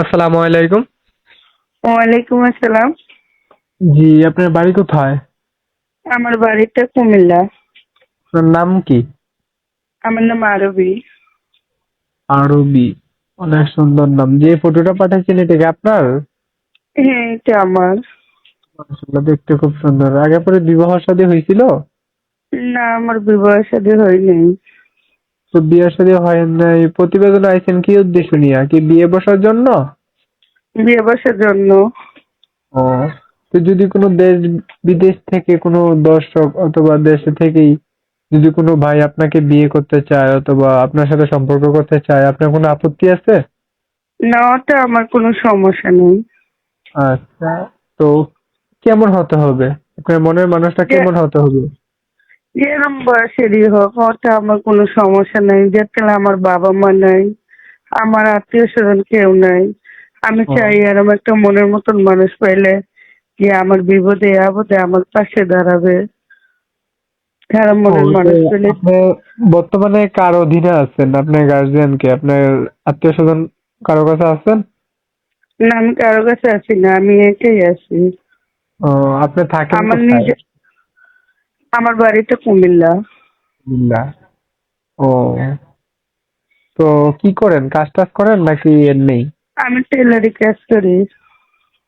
আসসালামু আলাইকুম। ওয়ালাইকুম আসসালাম। জি আপনার বাড়ি কোথায়? আমার বাড়িটা কুমিল্লা। আপনার নাম কি? আমার নাম আরবি। আরবি। অনেক সুন্দর নাম। যে ফটোটা পাঠাচ্ছেন এটা কি আপনার? হ্যাঁ এটা আমার। মাশাআল্লাহ, দেখতে খুব সুন্দর। আগে পরে বিবাহ শাদী হয়েছিল? না আমার বিবাহ শাদী হয়নি। তো বিয়ে শাদী হয় নাই। প্রতিবেদন আইছেন কি উদ্দেশ্য নিয়ে? কি বিয়ে বসার জন্য? বিয়ে বসার জন্য। ও তো যদি কোনো দেশ বিদেশ থেকে কোনো দর্শক অথবা দেশে থেকেই যদি কোনো ভাই আপনাকে বিয়ে করতে চায় অথবা আপনার সাথে সম্পর্ক করতে চায় আপনার কোনো আপত্তি আছে? না ওটা আমার কোনো সমস্যা নেই। আচ্ছা তো কেমন হতে হবে? আপনার মনের মানুষটা কেমন হতে হবে? যেরকম বয়সেরই হোক ওটা আমার কোনো সমস্যা নেই। যেতে আমার বাবা মা নাই আমার আত্মীয় স্বজন কেউ নাই। আমি চাই এরকম একটা মনের মতন মানুষ পাইলে যে আমার বিপদে আপদে আমার পাশে দাঁড়াবে। যারা মনের মানুষ পেলে বর্তমানে কার অধীনে আছেন? আপনার গার্জিয়ান কে? আপনার আত্মীয় স্বজন কারও কাছে আছেন? না আমি কারও কাছে আছি না আমি একাই আছি। ও আপনি থাকেন আমার? নিজে আমার বাড়িটা কুমিল্লা। কুমিল্লা। ও। তো কি করেন? কাজ টাজ করেন নাকি এর নেই? আমি টেলারি কাজ করি।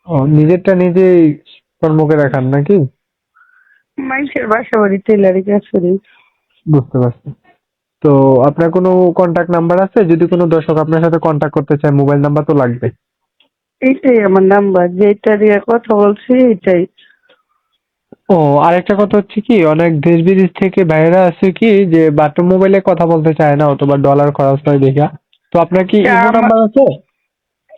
ও নিজেরটা নিজেই কর্মকে রাখান নাকি? মানুষের বাসা বাড়ি টেলারি কাজ করি। বুঝতে পারছি। তো আপনার কোনো কন্টাক্ট নাম্বার আছে? যদি কোনো দর্শক আপনার সাথে কন্টাক্ট করতে চায় মোবাইল নাম্বার তো লাগবে এইটাই আমার নাম্বার যেটা দিয়ে কথা বলছি এইটাই। ও আরেকটা কথা হচ্ছে কি অনেক দেশ বিদেশ থেকে ভাইয়েরা আছে কি যে বাটন মোবাইলে কথা বলতে চায় না অথবা ডলার খরচ হয় দেখা। তো আপনার কি ইমো আমার- নাম্বার আছে?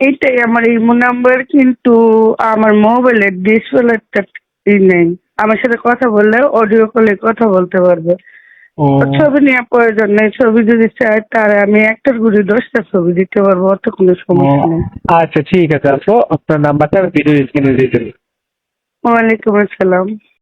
এটাই আমার ইমো নাম্বার কিন্তু আমার মোবাইলের ডিসপ্লেটা ই নেই। আমার সাথে কথা বললে অডিও কলে কথা বলতে পারবে। ও। ছবি নেওয়ার প্রয়োজন নেই ছবি যদি চায় তাহলে আমি একটার ঘুরে দশটা ছবি দিতে পারব অত কোনো সমস্যা নেই। আচ্ছা ঠিক আছে আপু। আপনার নাম্বারটা ভিডিও স্ক্রিনে দিয়ে দেবেন ওয়ালাইকুম আসসালাম।